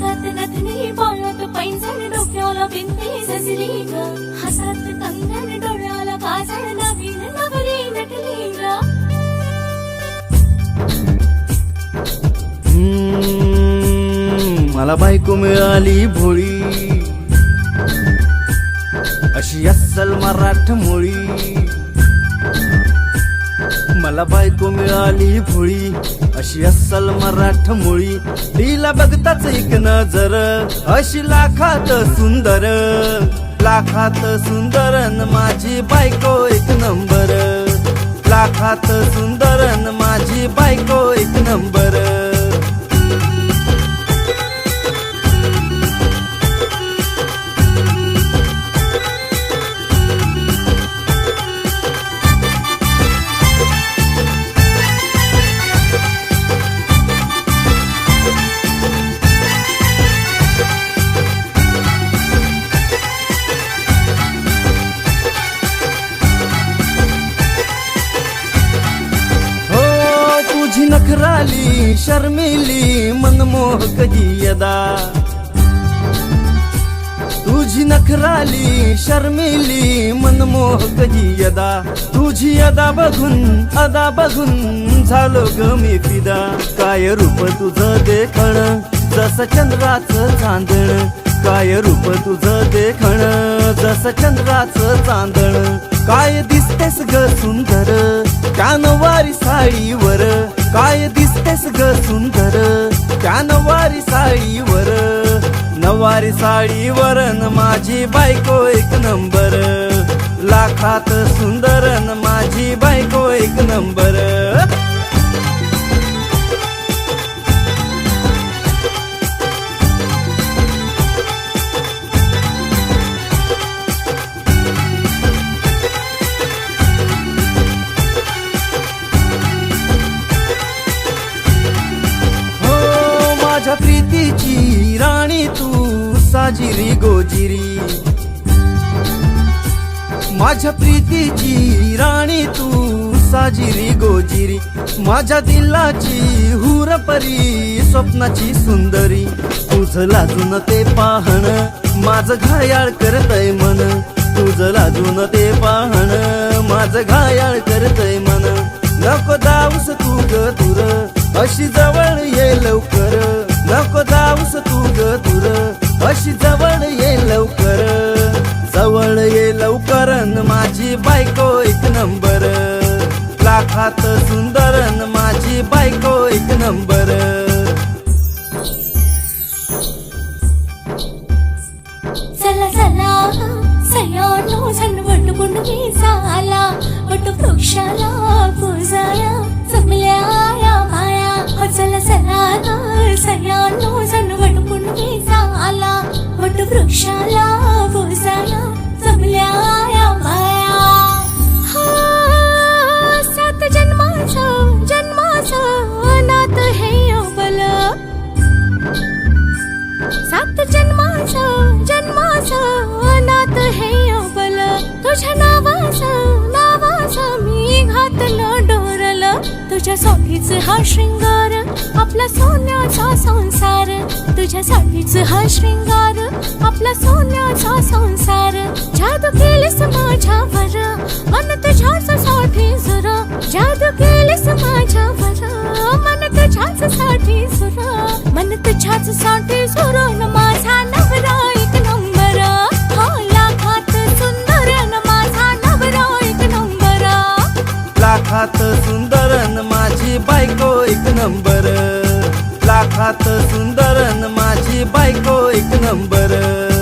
नाकात नथनी पायात पैंजण डोक्याला बिंदी सजली ग. हातात कंगण डोळ्याला काजळ नवीन नवरी नटली ग. हम्म, मला बायको मिळाली भोळी. अशी अस्सल मराठ मोळी मला बायको मिळाली भोळी. अशी अस्सल मराठ मुळी. तिला बघताच एक नजर. अशी लाखात सुंदर. लाखात सुंदर माझी बायको एक नंबर. लाखात सुंदर माझी बायको एक नंबर. तुझी नखराली शर्मिली मनमोहक ही यदा. तुझी नखराली शर्मिली मनमोहक ही यदा. तुझी अदा बघून अदा बघून झालो ग मी फिदा. काय रूप तुझं देखण जसं चंद्राचं चांदण. काय रूप तुझं देखण जसं चंद्राचं चांदण. काय दिसतेस ग सुंदर कानवारी साडीवर. काय दिसतेस ग सुंदर? त्या नवारी साडीवर. नवारी साडीवर न माझी बायको एक नंबर. लाखात सुंदर न माझी बायको एक नंबर. प्रीतीची राणी तू साजिरी गोजिरी. माझ्या प्रीतीची राणी तू साजिरी गोजिरी. माझ्या दिलाची हुर परी स्वप्नाची सुंदरी. तुझं लाजून ते पाहण माझं घायाळ करतय मन. तुझं लाजून ते पाहण माझं घायाळ करतय मन. नको दाऊस तू ग तुर अशी जवळ ये लवकर. नको जाऊस तू ग तुर. अशी जवळ ये लवकर. जवळ ये लवकर माझी बायको एक नंबर. लाखात सुंदर माझी बायको एक नंबर. चला चला. सयानो सण वटकुंड मी झाला. वट वृक्षाला पूजाया जमल्या घातलं डोरलं तुझ्यासाठीच हा शृंगार आपला सोन्याचा संसार. तुझ्यासाठीच हा शृंगार आपला सोन्याचा संसार. जादू केलीस माझ्यावर मन तुझ्याच साठी जुर जादू केलीस माझ्यावर मन तुझ्याच साठी सुर मन तुझ्याच साठी सुर खात सुंदर माझी बायको एक नंबर.